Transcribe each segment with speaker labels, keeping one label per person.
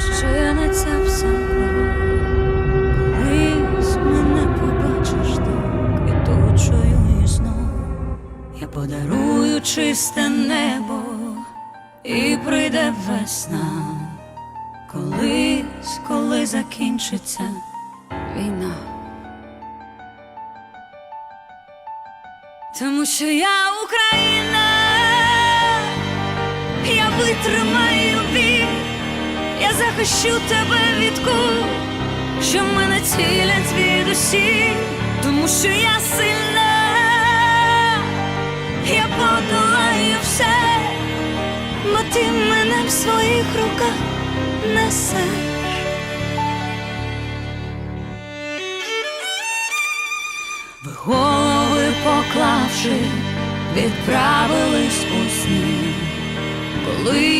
Speaker 1: розчиниться в самку. Ліс мене побачиш так і тучою. Я подарую чисте небо, і прийде весна. Колись, коли закінчиться війна. Тому що я Україна, я витримаю захищу тебе від куль, що мене цілять від усіх, тому що я сильна, я подолаю все, бо ти мене в своїх руках несеш. Ви голови поклавши, відправились у сни. Колись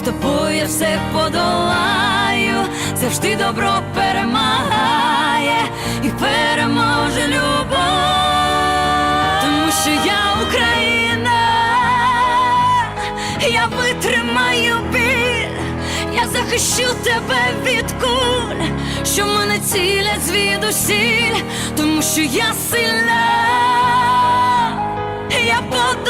Speaker 1: З тобою я все подолаю, завжди добро перемагає і переможе любов, тому що я Україна, я витримаю біль, я захищу тебе від куль, що мене цілять звідусіль, тому що я сильна, я подолаю